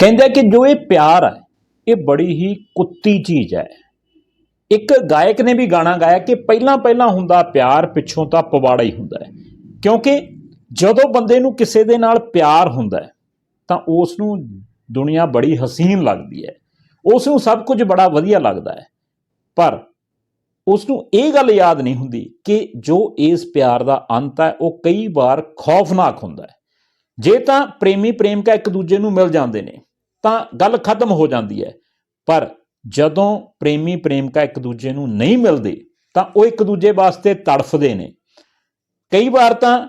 ਕਹਿੰਦੇ ਕਿ ਜੋ ਇਹ ਪਿਆਰ ਹੈ ਇਹ ਬੜੀ ਹੀ ਕੁੱਤੀ ਚੀਜ਼ ਹੈ। ਇੱਕ ਗਾਇਕ ਨੇ ਵੀ ਗਾਣਾ ਗਾਇਆ ਕਿ ਪਹਿਲਾਂ ਪਹਿਲਾਂ ਹੁੰਦਾ ਪਿਆਰ ਪਿੱਛੋਂ ਤਾਂ ਪਵਾੜਾ ਹੀ ਹੁੰਦਾ ਹੈ। ਕਿਉਂਕਿ ਜਦੋਂ ਬੰਦੇ ਨੂੰ ਕਿਸੇ ਦੇ ਨਾਲ ਪਿਆਰ ਹੁੰਦਾ ਹੈ, ਤਾਂ ਉਸ ਨੂੰ ਦੁਨੀਆ ਬੜੀ ਹਸੀਨ ਲੱਗਦੀ ਹੈ। ਉਸ ਨੂੰ ਸਭ ਕੁਝ ਬੜਾ ਵਧੀਆ ਲੱਗਦਾ ਹੈ। ਪਰ ਉਸ ਨੂੰ ਇਹ ਗੱਲ ਯਾਦ ਨਹੀਂ ਹੁੰਦੀ ਕਿ ਜੋ ਇਸ ਪਿਆਰ ਦਾ ਅੰਤ ਹੈ, ਉਹ ਕਈ ਵਾਰ ਖੌਫਨਾਕ ਹੁੰਦਾ ਹੈ। ਜੇ ਤਾਂ ਪ੍ਰੇਮੀ ਪ੍ਰੇਮਿਕਾ ਇੱਕ ਦੂਜੇ ਨੂੰ ਮਿਲ ਜਾਂਦੇ ਨੇ ਤਾਂ ਗੱਲ ਖਤਮ ਹੋ ਜਾਂਦੀ ਹੈ। ਪਰ ਜਦੋਂ ਪ੍ਰੇਮੀ ਪ੍ਰੇਮਿਕਾ ਇੱਕ ਦੂਜੇ ਨੂੰ ਨਹੀਂ ਮਿਲਦੇ, ਤਾਂ ਉਹ ਇੱਕ ਦੂਜੇ ਵਾਸਤੇ ਤੜਫਦੇ ਨੇ। ਕਈ ਵਾਰ ਤਾਂ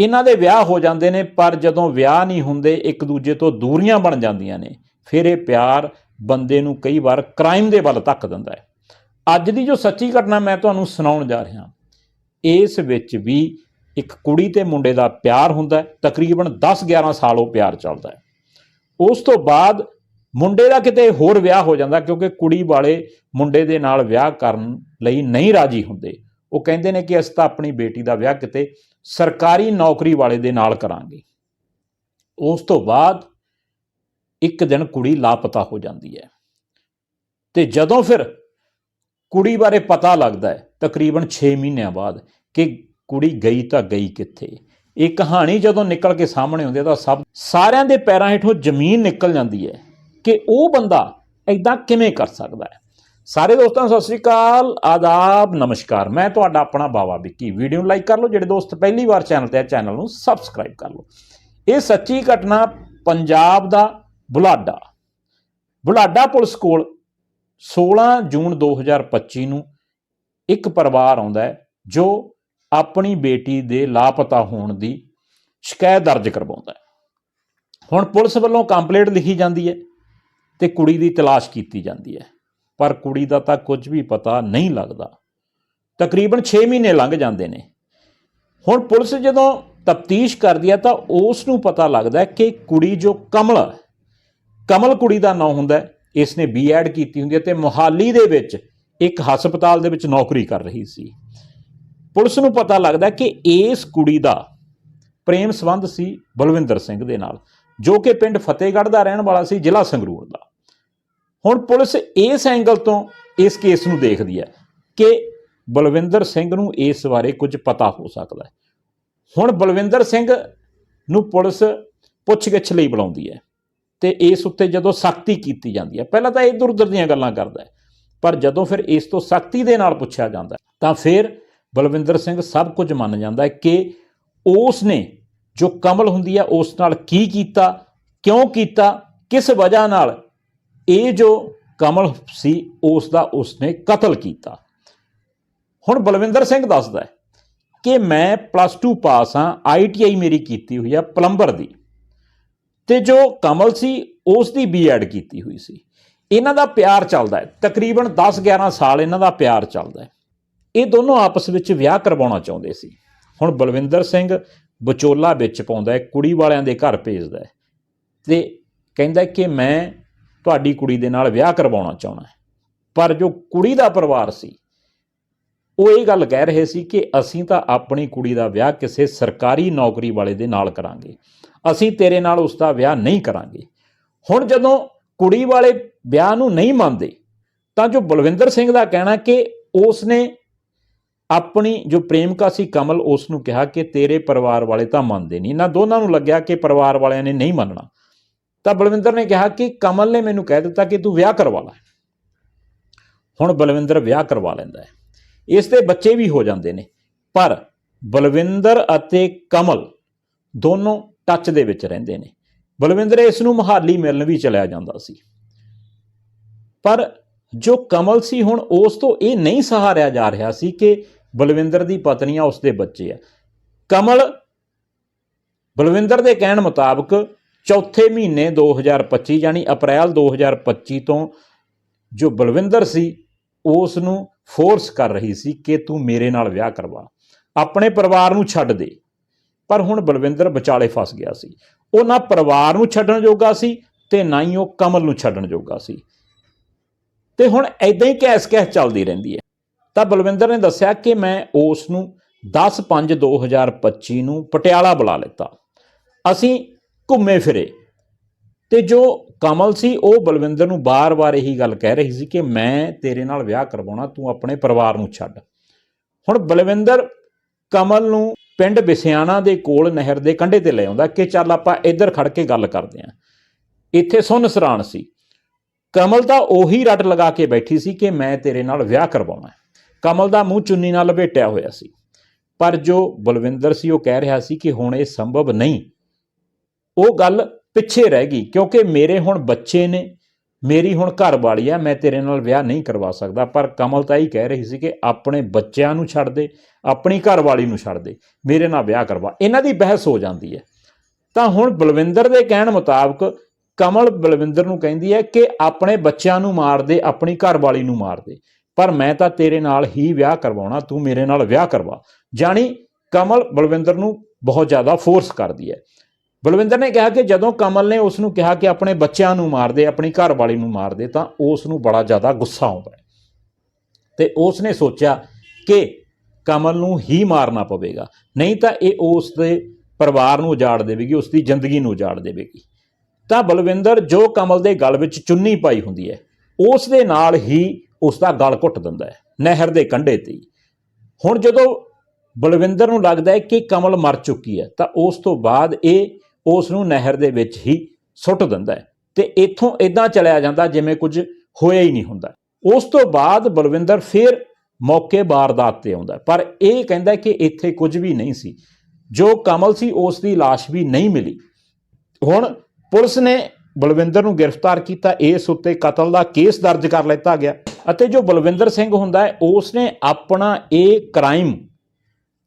ਇਹਨਾਂ ਦੇ ਵਿਆਹ ਹੋ ਜਾਂਦੇ ਨੇ, ਪਰ ਜਦੋਂ ਵਿਆਹ ਨਹੀਂ ਹੁੰਦੇ, ਇੱਕ ਦੂਜੇ ਤੋਂ ਦੂਰੀਆਂ ਬਣ ਜਾਂਦੀਆਂ ਨੇ। ਫਿਰ ਇਹ ਪਿਆਰ ਬੰਦੇ ਨੂੰ ਕਈ ਵਾਰ ਕ੍ਰਾਈਮ ਦੇ ਵੱਲ ਧੱਕ ਦਿੰਦਾ ਹੈ। ਅੱਜ ਦੀ ਜੋ ਸੱਚੀ ਘਟਨਾ ਮੈਂ ਤੁਹਾਨੂੰ ਸੁਣਾਉਣ ਜਾ ਰਿਹਾ ਇਸ ਵਿੱਚ ਵੀ ਇੱਕ ਕੁੜੀ ਤੇ ਮੁੰਡੇ ਦਾ ਪਿਆਰ ਹੁੰਦਾ ਤਕਰੀਬਨ 10-11 ਸਾਲ ਉਹ ਪਿਆਰ ਚੱਲਦਾ ਹੈ। ਉਸ ਤੋਂ ਬਾਅਦ ਮੁੰਡੇ ਦਾ ਕਿਤੇ ਹੋਰ ਵਿਆਹ ਹੋ ਜਾਂਦਾ, ਕਿਉਂਕਿ ਕੁੜੀ ਵਾਲੇ ਮੁੰਡੇ ਦੇ ਨਾਲ ਵਿਆਹ ਕਰਨ ਲਈ ਨਹੀਂ ਰਾਜੀ ਹੁੰਦੇ। ਉਹ ਕਹਿੰਦੇ ਨੇ ਕਿ ਅਸੀਂ ਤਾਂ ਆਪਣੀ ਬੇਟੀ ਦਾ ਵਿਆਹ ਕਿਤੇ ਸਰਕਾਰੀ ਨੌਕਰੀ ਵਾਲੇ ਦੇ ਨਾਲ ਕਰਾਂਗੇ। ਉਸ ਤੋਂ ਬਾਅਦ ਇੱਕ ਦਿਨ ਕੁੜੀ ਲਾਪਤਾ ਹੋ ਜਾਂਦੀ ਹੈ। ਤੇ ਜਦੋਂ ਫਿਰ ਕੁੜੀ ਬਾਰੇ ਪਤਾ ਲੱਗਦਾ ਹੈ, ਤਕਰੀਬਨ 6 ਮਹੀਨਿਆਂ ਬਾਅਦ ਕਿ ਕੁੜੀ ਗਈ ਤਾਂ ਗਈ ਕਿੱਥੇ? ਇਹ ਕਹਾਣੀ ਜਦੋਂ ਨਿਕਲ ਕੇ ਸਾਹਮਣੇ ਆਉਂਦੀ ਹੈ ਤਾਂ ਸਭ ਸਾਰਿਆਂ ਦੇ ਪੈਰਾਂ ਹੇਠੋਂ ਜ਼ਮੀਨ ਨਿਕਲ ਜਾਂਦੀ ਹੈ ਕਿ ਉਹ ਬੰਦਾ ਐਦਾਂ ਕਿਵੇਂ ਕਰ ਸਕਦਾ ਹੈ। ਸਾਰੇ ਦੋਸਤਾਂ ਨੂੰ ਸਤਿ ਸ੍ਰੀ ਅਕਾਲ, ਆਦਾਬ, ਨਮਸਕਾਰ। ਮੈਂ ਤੁਹਾਡਾ ਆਪਣਾ ਬਾਵਾ ਵਿੱਕੀ। ਵੀਡੀਓ ਨੂੰ ਲਾਈਕ ਕਰ ਲਓ, ਜਿਹੜੇ ਦੋਸਤ ਪਹਿਲੀ ਵਾਰ ਚੈਨਲ ਤੇ ਆ, ਚੈਨਲ ਨੂੰ ਸਬਸਕ੍ਰਾਈਬ ਕਰ ਲਓ। ਇਹ ਸੱਚੀ ਘਟਨਾ ਪੰਜਾਬ ਦਾ ਬੁਲਾਡਾ। ਬੁਲਾਡਾ ਪੁਲਿਸ ਕੋਲ 16 ਜੂਨ 2025 ਨੂੰ ਇੱਕ ਪਰਿਵਾਰ ਆਉਂਦਾ ਹੈ, ਜੋ ਆਪਣੀ ਬੇਟੀ ਦੇ ਲਾਪਤਾ ਹੋਣ ਦੀ ਸ਼ਿਕਾਇਤ ਦਰਜ ਕਰਵਾਉਂਦਾ ਹੈ। ਹੁਣ ਪੁਲਿਸ ਵੱਲੋਂ ਕੰਪਲੇਂਟ ਲਿਖੀ ਜਾਂਦੀ ਹੈ ਤੇ ਕੁੜੀ ਦੀ ਤਲਾਸ਼ ਕੀਤੀ ਜਾਂਦੀ ਹੈ। ਪਰ ਕੁੜੀ ਦਾ ਤਾਂ ਕੁਝ ਵੀ ਪਤਾ ਨਹੀਂ ਲੱਗਦਾ। ਤਕਰੀਬਨ 6 ਮਹੀਨੇ ਲੰਘ ਜਾਂਦੇ ਨੇ। ਹੁਣ ਪੁਲਿਸ ਜਦੋਂ ਤਫਤੀਸ਼ ਕਰਦੀ ਹੈ ਤਾਂ ਉਸ ਨੂੰ ਪਤਾ ਲੱਗਦਾ ਕਿ ਕੁੜੀ ਜੋ ਕਮਲ ਕਮਲ ਕੁੜੀ ਦਾ ਨਾਮ ਹੁੰਦਾ ਹੈ, ਇਸ ਨੇ ਬੀਐਡ ਕੀਤੀ ਹੁੰਦੀ ਹੈ ਤੇ ਮੁਹਾਲੀ ਦੇ ਵਿੱਚ ਇੱਕ ਹਸਪਤਾਲ ਦੇ ਵਿੱਚ ਨੌਕਰੀ ਕਰ ਰਹੀ ਸੀ। ਪੁਲਿਸ ਨੂੰ ਪਤਾ ਲੱਗਦਾ ਕਿ ਇਸ ਕੁੜੀ ਦਾ ਪ੍ਰੇਮ ਸੰਬੰਧ ਸੀ ਬਲਵਿੰਦਰ ਸਿੰਘ ਦੇ ਨਾਲ, ਜੋ ਕਿ ਪਿੰਡ ਫਤਿਹਗੜ੍ਹ ਦਾ ਰਹਿਣ ਵਾਲਾ ਸੀ, ਜ਼ਿਲ੍ਹਾ ਸੰਗਰੂਰ ਦਾ। ਹੁਣ ਪੁਲਿਸ ਇਸ ਐਂਗਲ ਤੋਂ ਇਸ ਕੇਸ ਨੂੰ ਦੇਖਦੀ ਹੈ ਕਿ ਬਲਵਿੰਦਰ ਸਿੰਘ ਨੂੰ ਇਸ ਬਾਰੇ ਕੁਝ ਪਤਾ ਹੋ ਸਕਦਾ ਹੈ। ਹੁਣ ਬਲਵਿੰਦਰ ਸਿੰਘ ਨੂੰ ਪੁਲਿਸ ਪੁੱਛਗਿੱਛ ਲਈ ਬੁਲਾਉਂਦੀ ਹੈ ਤੇ ਇਸ ਉੱਤੇ ਜਦੋਂ ਸਖਤੀ ਕੀਤੀ ਜਾਂਦੀ ਹੈ, ਪਹਿਲਾਂ ਤਾਂ ਇਧਰ ਉਧਰ ਦੀਆਂ ਗੱਲਾਂ ਕਰਦਾ ਹੈ, ਪਰ ਜਦੋਂ ਫਿਰ ਇਸ ਤੋਂ ਸਖਤੀ ਦੇ ਨਾਲ ਪੁੱਛਿਆ ਜਾਂਦਾ ਤਾਂ ਫਿਰ ਬਲਵਿੰਦਰ ਸਿੰਘ ਸਭ ਕੁਝ ਮੰਨ ਜਾਂਦਾ ਹੈ ਕਿ ਉਸ ਨੇ ਜੋ ਕਮਲ ਹੁੰਦੀ ਹੈ ਉਸ ਨਾਲ ਕੀ ਕੀਤਾ, ਕਿਉਂ ਕੀਤਾ, ਕਿਸ ਵਜ੍ਹਾ ਨਾਲ ਇਹ ਜੋ ਕਮਲ ਸੀ ਉਸ ਦਾ ਉਸਨੇ ਕਤਲ ਕੀਤਾ। ਹੁਣ ਬਲਵਿੰਦਰ ਸਿੰਘ ਦੱਸਦਾ ਹੈ ਕਿ ਮੈਂ ਪਲੱਸ 2 ਪਾਸ ਹਾਂ ਆਈਟੀਆਈ ਮੇਰੀ ਕੀਤੀ ਹੋਈ ਹੈ ਪਲੰਬਰ ਦੀ। ਤੇ ਜੋ ਕਮਲ ਸੀ ਉਸ ਦੀ ਬੀਐਡ ਕੀਤੀ ਹੋਈ ਸੀ। ਇਹਨਾਂ ਦਾ ਪਿਆਰ ਚੱਲਦਾ ਹੈ। ਤਕਰੀਬਨ 10-11 ਸਾਲ ਇਹਨਾਂ ਦਾ ਪਿਆਰ ਚੱਲਦਾ ਹੈ। ਇਹ ਦੋਨੋਂ ਆਪਸ ਵਿੱਚ ਵਿਆਹ ਕਰਵਾਉਣਾ ਚਾਹੁੰਦੇ ਸੀ। ਹੁਣ ਬਲਵਿੰਦਰ ਸਿੰਘ ਵਿਚੋਲਾ ਵਿੱਚ ਪਾਉਂਦਾ ਹੈ, ਕੁੜੀ ਵਾਲਿਆਂ ਦੇ ਘਰ ਭੇਜਦਾ ਹੈ। ਤੇ ਕਹਿੰਦਾ ਕਿ ਮੈਂ ਤੁਹਾਡੀ ਕੁੜੀ ਦੇ ਨਾਲ ਵਿਆਹ ਕਰਵਾਉਣਾ ਚਾਹੁੰਦਾ ਪਰ ਜੋ ਕੁੜੀ ਦਾ ਪਰਿਵਾਰ ਸੀ, ਉਹ ਇਹ ਗੱਲ ਕਹਿ ਰਹੇ ਸੀ ਕਿ ਅਸੀਂ ਤਾਂ ਆਪਣੀ ਕੁੜੀ ਦਾ ਵਿਆਹ ਕਿਸੇ ਸਰਕਾਰੀ ਨੌਕਰੀ ਵਾਲੇ ਦੇ ਨਾਲ ਕਰਾਂਗੇ। ਅਸੀਂ ਤੇਰੇ ਨਾਲ ਉਸ ਦਾ ਵਿਆਹ ਨਹੀਂ ਕਰਾਂਗੇ। ਹੁਣ ਜਦੋਂ ਕੁੜੀ ਵਾਲੇ ਵਿਆਹ ਨੂੰ ਨਹੀਂ ਮੰਨਦੇ, ਤਾਂ ਜੋ ਬਲਵਿੰਦਰ ਸਿੰਘ ਦਾ ਕਹਿਣਾ ਕਿ ਉਸ ਨੇ ਆਪਣੀ ਜੋ ਪ੍ਰੇਮਿਕਾ ਸੀ ਕਮਲ ਉਸ ਨੂੰ ਕਿਹਾ ਕਿ ਤੇਰੇ ਪਰਿਵਾਰ ਵਾਲੇ ਤਾਂ ਮੰਨਦੇ ਨਹੀਂ। ਇਹਨਾਂ ਦੋਨਾਂ ਨੂੰ ਲੱਗਿਆ ਕਿ ਪਰਿਵਾਰ ਵਾਲਿਆਂ ਨੇ ਨਹੀਂ ਮੰਨਣਾ। ਤਾਂ ਬਲਵਿੰਦਰ ਨੇ ਕਿਹਾ ਕਿ ਕਮਲ ਨੇ ਮੈਨੂੰ ਕਹਿ ਦਿੱਤਾ ਕਿ ਤੂੰ ਵਿਆਹ ਕਰਵਾ ਲੈ। ਹੁਣ ਬਲਵਿੰਦਰ ਵਿਆਹ ਕਰਵਾ ਲੈਂਦਾ ਹੈ। ਇਸ ਦੇ ਬੱਚੇ ਵੀ ਹੋ ਜਾਂਦੇ ਨੇ। ਪਰ ਬਲਵਿੰਦਰ ਅਤੇ ਕਮਲ ਦੋਨੋਂ ਟੱਚ ਦੇ ਵਿੱਚ ਰਹਿੰਦੇ ਨੇ। ਬਲਵਿੰਦਰ ਇਸ ਨੂੰ ਮਹਾਲੀ ਮਿਲਣ ਵੀ ਚਲਿਆ ਜਾਂਦਾ ਸੀ। ਪਰ ਜੋ ਕਮਲ ਸੀ, ਹੁਣ ਉਸ ਤੋਂ ਇਹ ਨਹੀਂ ਸਹਾਰਿਆ ਜਾ ਰਿਹਾ ਸੀ ਕਿ ਬਲਵਿੰਦਰ ਦੀ ਪਤਨੀ ਆ ਉਸ ਦੇ ਬੱਚੇ ਆ। ਕਮਲ ਬਲਵਿੰਦਰ ਦੇ ਕਹਿਣ ਮੁਤਾਬਕ ਚੌਥੇ ਮਹੀਨੇ 2025 ਯਾਨੀ ਅਪ੍ਰੈਲ 2025 ਤੋਂ ਜੋ ਬਲਵਿੰਦਰ ਸੀ ਉਸ ਨੂੰ ਫੋਰਸ ਕਰ ਰਹੀ ਸੀ ਕਿ ਤੂੰ ਮੇਰੇ ਨਾਲ ਵਿਆਹ ਕਰਵਾ। ਆਪਣੇ ਪਰਿਵਾਰ ਨੂੰ ਛੱਡ ਦੇ। ਪਰ ਹੁਣ ਬਲਵਿੰਦਰ ਵਿਚਾਲੇ ਫਸ ਗਿਆ ਸੀ। ਉਹ ਨਾ ਪਰਿਵਾਰ ਨੂੰ ਛੱਡਣ ਜੋਗਾ ਸੀ ਤੇ ਨਾ ਹੀ ਉਹ ਕਮਲ ਨੂੰ ਛੱਡਣ ਜੋਗਾ ਸੀ। ਤੇ ਹੁਣ ਐਦਾਂ ਹੀ ਕੈਸ ਕੈਸ ਚੱਲਦੀ ਰਹਿੰਦੀ ਹੈ। ਤਾਂ ਬਲਵਿੰਦਰ ਨੇ ਦੱਸਿਆ ਕਿ ਮੈਂ ਉਸ ਨੂੰ 10/5/2025 ਨੂੰ ਪਟਿਆਲਾ ਬੁਲਾ ਲਿੱਤਾ। ਅਸੀਂ ਘੁੰਮੇ ਫਿਰੇ। ਤੇ ਜੋ ਕਮਲ ਸੀ, ਉਹ ਬਲਵਿੰਦਰ ਨੂੰ ਬਾਰ-ਬਾਰ ਇਹੀ ਗੱਲ ਕਹਿ ਰਹੀ ਸੀ ਕਿ ਮੈਂ ਤੇਰੇ ਨਾਲ ਵਿਆਹ ਕਰਵਾਉਣਾ, ਤੂੰ ਆਪਣੇ ਪਰਿਵਾਰ ਨੂੰ ਛੱਡ। ਹੁਣ ਬਲਵਿੰਦਰ ਕਮਲ ਨੂੰ ਪਿੰਡ ਬਿਸਿਆਣਾ ਦੇ ਕੋਲ ਨਹਿਰ ਦੇ ਕੰਢੇ ਤੇ ਲੈ ਆਉਂਦਾ ਕਿ ਚੱਲ ਆਪਾਂ ਇੱਧਰ ਖੜ ਕੇ ਗੱਲ ਕਰਦੇ ਆਂ। ਇੱਥੇ ਸੁੰਨ ਸਰਾਣ ਸੀ। ਕਮਲ ਤਾਂ ਉਹੀ ਰੱਟ ਲਗਾ ਕੇ ਬੈਠੀ ਸੀ ਕਿ ਮੈਂ ਤੇਰੇ ਨਾਲ ਵਿਆਹ ਕਰਵਾਉਣਾ ਕਮਲ ਦਾ ਮੂੰਹ ਚੁੰਨੀ ਨਾਲ ਲਪੇਟਿਆ ਹੋਇਆ ਸੀ। ਪਰ ਜੋ ਬਲਵਿੰਦਰ ਸੀ, ਉਹ ਕਹਿ ਰਿਹਾ ਸੀ ਕਿ ਹੁਣ ਇਹ ਸੰਭਵ ਨਹੀਂ। ਉਹ ਗੱਲ ਪਿੱਛੇ ਰਹਿ ਗਈ, ਕਿਉਂਕਿ ਮੇਰੇ ਹੁਣ ਬੱਚੇ ਨੇ, ਮੇਰੀ ਹੁਣ ਘਰ ਵਾਲੀ ਆ, ਮੈਂ ਤੇਰੇ ਨਾਲ ਵਿਆਹ ਨਹੀਂ ਕਰਵਾ ਸਕਦਾ। ਪਰ ਕਮਲ ਤਾਂ ਹੀ ਕਹਿ ਰਹੀ ਸੀ ਕਿ ਆਪਣੇ ਬੱਚਿਆਂ ਨੂੰ ਛੱਡ ਦੇ, ਆਪਣੀ ਘਰ ਵਾਲੀ ਨੂੰ ਛੱਡ ਦੇ, ਮੇਰੇ ਨਾਲ ਵਿਆਹ ਕਰਵਾ। ਇਹਨਾਂ ਦੀ ਬਹਿਸ ਹੋ ਜਾਂਦੀ ਹੈ। ਤਾਂ ਹੁਣ ਬਲਵਿੰਦਰ ਦੇ ਕਹਿਣ ਮੁਤਾਬਕ ਕਮਲ ਬਲਵਿੰਦਰ ਨੂੰ ਕਹਿੰਦੀ ਹੈ ਕਿ ਆਪਣੇ ਬੱਚਿਆਂ ਨੂੰ ਮਾਰ ਦੇ, ਆਪਣੀ ਘਰ ਵਾਲੀ ਨੂੰ ਮਾਰ ਦੇ। ਪਰ ਮੈਂ ਤਾਂ ਤੇਰੇ ਨਾਲ ਹੀ ਵਿਆਹ ਕਰਵਾਉਣਾ, ਤੂੰ ਮੇਰੇ ਨਾਲ ਵਿਆਹ ਕਰਵਾ। ਜਾਣੀ ਕਮਲ ਬਲਵਿੰਦਰ ਨੂੰ ਬਹੁਤ ਜ਼ਿਆਦਾ ਫੋਰਸ ਕਰਦੀ ਹੈ। ਬਲਵਿੰਦਰ ਨੇ ਕਿਹਾ ਕਿ ਜਦੋਂ ਕਮਲ ਨੇ ਉਸ ਨੂੰ ਕਿਹਾ ਕਿ ਆਪਣੇ ਬੱਚਿਆਂ ਨੂੰ ਮਾਰ ਦੇ, ਆਪਣੀ ਘਰ ਵਾਲੀ ਨੂੰ ਮਾਰ ਦੇ, ਤਾਂ ਉਸ ਨੂੰ ਬੜਾ ਜ਼ਿਆਦਾ ਗੁੱਸਾ ਆਉਂਦਾ ਹੈ। ਤੇ ਉਸ ਨੇ ਸੋਚਿਆ ਕਿ ਕਮਲ ਨੂੰ ਹੀ ਮਾਰਨਾ ਪਵੇਗਾ, ਨਹੀਂ ਤਾਂ ਇਹ ਉਸ ਦੇ ਪਰਿਵਾਰ ਨੂੰ ਉਜਾੜ ਦੇਵੇਗੀ ਉਸ ਦੀ ਜ਼ਿੰਦਗੀ ਨੂੰ ਉਜਾੜ ਦੇਵੇਗੀ। ਤਾਂ ਬਲਵਿੰਦਰ ਜੋ ਕਮਲ ਦੇ ਗਲ ਵਿੱਚ ਚੁੰਨੀ ਪਾਈ ਹੁੰਦੀ ਹੈ ਉਸ ਦੇ ਨਾਲ ਹੀ ਉਸ ਦਾ ਗਲ ਘੁੱਟ ਦਿੰਦਾ ਹੈ, ਨਹਿਰ ਦੇ ਕੰਢੇ ਤੇ ਹੀ। ਹੁਣ ਜਦੋਂ ਬਲਵਿੰਦਰ ਨੂੰ ਲੱਗਦਾ ਹੈ ਕਿ ਕਮਲ ਮਰ ਚੁੱਕੀ ਹੈ, ਤਾਂ ਉਸ ਤੋਂ ਬਾਅਦ ਇਹ ਉਸ ਨੂੰ ਨਹਿਰ ਦੇ ਵਿੱਚ ਹੀ ਸੁੱਟ ਦਿੰਦਾ ਹੈ ਤੇ ਇੱਥੋਂ ਇਦਾਂ ਚਲਿਆ ਜਾਂਦਾ ਜਿਵੇਂ ਕੁਝ ਹੋਇਆ ਹੀ ਨਹੀਂ ਹੁੰਦਾ। ਉਸ ਤੋਂ ਬਾਅਦ ਬਲਵਿੰਦਰ ਫਿਰ ਮੌਕੇ ਵਾਰਦਾਤ ਤੇ ਆਉਂਦਾ ਪਰ ਇਹ ਕਹਿੰਦਾ ਕਿ ਇੱਥੇ ਕੁਝ ਵੀ ਨਹੀਂ ਸੀ। ਜੋ ਕਮਲ ਸੀ, ਉਸ ਦੀ ਲਾਸ਼ ਵੀ ਨਹੀਂ ਮਿਲੀ। ਹੁਣ ਪੁਲਿਸ ਨੇ ਬਲਵਿੰਦਰ ਨੂੰ ਗ੍ਰਿਫਤਾਰ ਕੀਤਾ, ਇਸ ਉੱਤੇ ਕਤਲ ਦਾ ਕੇਸ ਦਰਜ ਕਰ ਲਿੱਤਾ ਗਿਆ। ਅਤੇ ਜੋ ਬਲਵਿੰਦਰ ਸਿੰਘ ਹੁੰਦਾ ਹੈ ਉਸ ਨੇ ਆਪਣਾ ਇਹ ਕ੍ਰਾਈਮ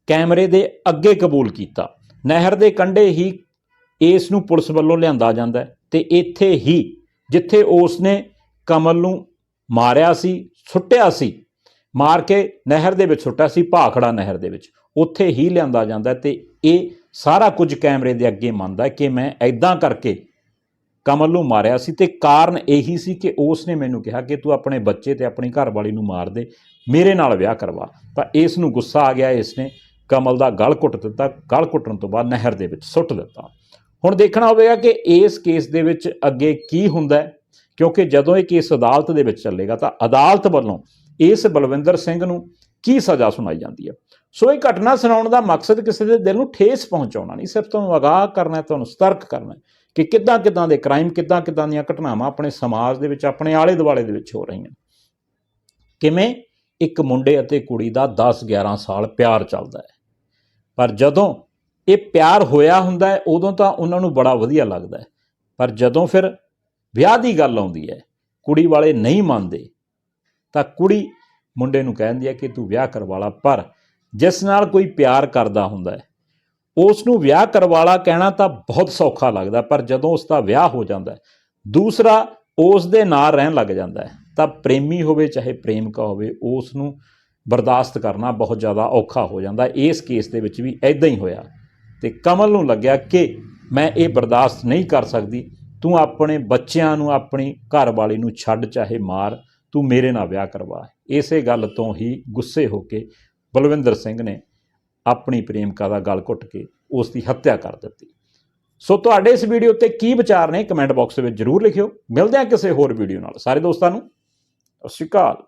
ਕੈਮਰੇ ਦੇ ਅੱਗੇ ਕਬੂਲ ਕੀਤਾ। ਨਹਿਰ ਦੇ ਕੰਢੇ ਹੀ ਇਸ ਨੂੰ ਪੁਲਿਸ ਵੱਲੋਂ ਲਿਆਂਦਾ ਜਾਂਦਾ ਹੈ ਤੇ ਇੱਥੇ ਹੀ ਜਿੱਥੇ ਉਸ ਨੇ ਕਮਲ ਨੂੰ ਮਾਰਿਆ ਸੀ, ਸੁੱਟਿਆ ਸੀ, ਮਾਰ ਕੇ ਨਹਿਰ ਦੇ ਵਿੱਚ ਸੁੱਟਿਆ ਸੀ, ਭਾਖੜਾ ਨਹਿਰ ਦੇ ਵਿੱਚ, ਉੱਥੇ ਹੀ ਲਿਆਂਦਾ ਜਾਂਦਾ ਹੈ ਤੇ ਇਹ ਸਾਰਾ ਕੁਝ ਕੈਮਰੇ ਦੇ ਅੱਗੇ ਮੰਨਦਾ ਕਿ ਮੈਂ ਐਦਾਂ ਕਰਕੇ ਕਮਲ ਨੂੰ ਮਾਰਿਆ ਸੀ ਤੇ ਕਾਰਨ ਇਹੀ ਸੀ ਕਿ ਉਸ ਨੇ ਮੈਨੂੰ ਕਿਹਾ ਕਿ ਤੂੰ ਆਪਣੇ ਬੱਚੇ ਤੇ ਆਪਣੀ ਘਰਵਾਲੀ ਨੂੰ ਮਾਰ ਦੇ, ਮੇਰੇ ਨਾਲ ਵਿਆਹ ਕਰਵਾ। ਤਾਂ ਇਸ ਨੂੰ ਗੁੱਸਾ ਆ ਗਿਆ ਇਸ ਨੇ ਕਮਲ ਦਾ ਗਲ ਘੁੱਟ ਦਿੱਤਾ, ਗਲ ਘੁੱਟਣ ਤੋਂ ਬਾਅਦ ਨਹਿਰ ਦੇ ਵਿੱਚ ਸੁੱਟ ਦਿੱਤਾ। ਹੁਣ ਦੇਖਣਾ ਹੋਵੇਗਾ ਕਿ ਇਸ ਕੇਸ ਦੇ ਵਿੱਚ ਅੱਗੇ ਕੀ ਹੁੰਦਾ ਕਿਉਂਕਿ ਜਦੋਂ ਇਹ ਕੇਸ ਅਦਾਲਤ ਦੇ ਵਿੱਚ ਚੱਲੇਗਾ ਤਾਂ ਅਦਾਲਤ ਵੱਲੋਂ ਇਸ ਬਲਵਿੰਦਰ ਸਿੰਘ ਨੂੰ ਕੀ ਸਜ਼ਾ ਸੁਣਾਈ ਜਾਂਦੀ ਹੈ? ਸੋ ਇਹ ਘਟਨਾ ਸੁਣਾਉਣ ਦਾ ਮਕਸਦ ਕਿਸੇ ਦੇ ਦਿਲ ਨੂੰ ਠੇਸ ਪਹੁੰਚਾਉਣਾ ਨਹੀਂ, ਸਿਰਫ ਤੁਹਾਨੂੰ ਅਗਾਹ ਕਰਨਾ ਤੁਹਾਨੂੰ ਸਤਰਕ ਕਰਨਾ ਕਿ ਕਿੱਦਾਂ ਕਿੱਦਾਂ ਦੇ ਕ੍ਰਾਈਮ ਕਿੱਦਾਂ ਕਿੱਦਾਂ ਦੀਆਂ ਘਟਨਾਵਾਂ ਆਪਣੇ ਸਮਾਜ ਦੇ ਵਿੱਚ, ਆਪਣੇ ਆਲੇ ਦੁਆਲੇ ਦੇ ਵਿੱਚ ਹੋ ਰਹੀਆਂ ਕਿਵੇਂ? ਇੱਕ ਮੁੰਡੇ ਅਤੇ ਕੁੜੀ ਦਾ 10 11 ਸਾਲ ਪਿਆਰ ਚੱਲਦਾ ਹੈ। ਪਰ ਜਦੋਂ ਇਹ ਪਿਆਰ ਹੋਇਆ ਹੁੰਦਾ ਹੈ, ਉਦੋਂ ਤਾਂ ਉਹਨਾਂ ਨੂੰ ਬੜਾ ਵਧੀਆ ਲੱਗਦਾ ਹੈ। ਪਰ ਜਦੋਂ ਫਿਰ ਵਿਆਹ ਦੀ ਗੱਲ ਆਉਂਦੀ ਹੈ, ਕੁੜੀ ਵਾਲੇ ਨਹੀਂ ਮੰਨਦੇ, ਤਾਂ ਕੁੜੀ ਮੁੰਡੇ ਨੂੰ ਕਹਿੰਦੀ ਹੈ ਕਿ ਤੂੰ ਵਿਆਹ ਕਰਵਾ ਲਾ, ਪਰ ਜਿਸ ਨਾਲ ਕੋਈ ਪਿਆਰ ਕਰਦਾ ਹੁੰਦਾ ਹੈ ਉਸ ਨੂੰ ਵਿਆਹ ਕਰਵਾ ਲਾ ਕਹਿਣਾ ਤਾਂ ਬਹੁਤ ਸੌਖਾ ਲੱਗਦਾ, ਪਰ ਜਦੋਂ ਉਸ ਦਾ ਵਿਆਹ ਹੋ ਜਾਂਦਾ ਦੂਸਰਾ ਉਸ ਦੇ ਨਾਲ ਰਹਿਣ ਲੱਗ ਜਾਂਦਾ ਹੈ, ਤਾਂ ਪ੍ਰੇਮੀ ਹੋਵੇ, ਚਾਹੇ ਪ੍ਰੇਮਿਕਾ ਹੋਵੇ ਉਸ ਨੂੰ ਬਰਦਾਸ਼ਤ ਕਰਨਾ ਬਹੁਤ ਜ਼ਿਆਦਾ ਔਖਾ ਹੋ ਜਾਂਦਾ। ਇਸ ਕੇਸ ਦੇ ਵਿੱਚ ਵੀ ਐਦਾਂ ਹੀ ਹੋਇਆ ਤੇ ਕਮਲ ਨੂੰ ਲੱਗਿਆ ਕਿ ਮੈਂ ਇਹ ਬਰਦਾਸ਼ਤ ਨਹੀਂ ਕਰ ਸਕਦੀ। ਤੂੰ ਆਪਣੇ ਬੱਚਿਆਂ ਨੂੰ, ਆਪਣੀ ਘਰ ਵਾਲੀ ਨੂੰ ਛੱਡ, ਚਾਹੇ ਮਾਰ, ਤੂੰ ਮੇਰੇ ਨਾਲ ਵਿਆਹ ਕਰਵਾ। ਇਸੇ ਗੱਲ ਤੋਂ ਹੀ ਗੁੱਸੇ ਹੋ ਕੇ ਬਲਵਿੰਦਰ ਸਿੰਘ ਨੇ ਆਪਣੀ ਪ੍ਰੇਮਿਕਾ ਦਾ ਗਲ ਘੁੱਟ ਕੇ ਉਸ ਦੀ ਹੱਤਿਆ ਕਰ ਦਿੱਤੀ। ਸੋ ਤੁਹਾਡੇ ਇਸ ਵੀਡੀਓ ਉੱਤੇ ਕੀ ਵਿਚਾਰ ਨੇ ਕਮੈਂਟ ਬਾਕਸ ਵਿੱਚ ਜਰੂਰ ਲਿਖਿਓ। ਮਿਲਦੇ ਹਾਂ ਕਿਸੇ ਹੋਰ ਵੀਡੀਓ ਨਾਲ। ਸਾਰੇ ਦੋਸਤਾਂ ਨੂੰ, ਸਤਿ ਸ਼੍ਰੀ ਅਕਾਲ।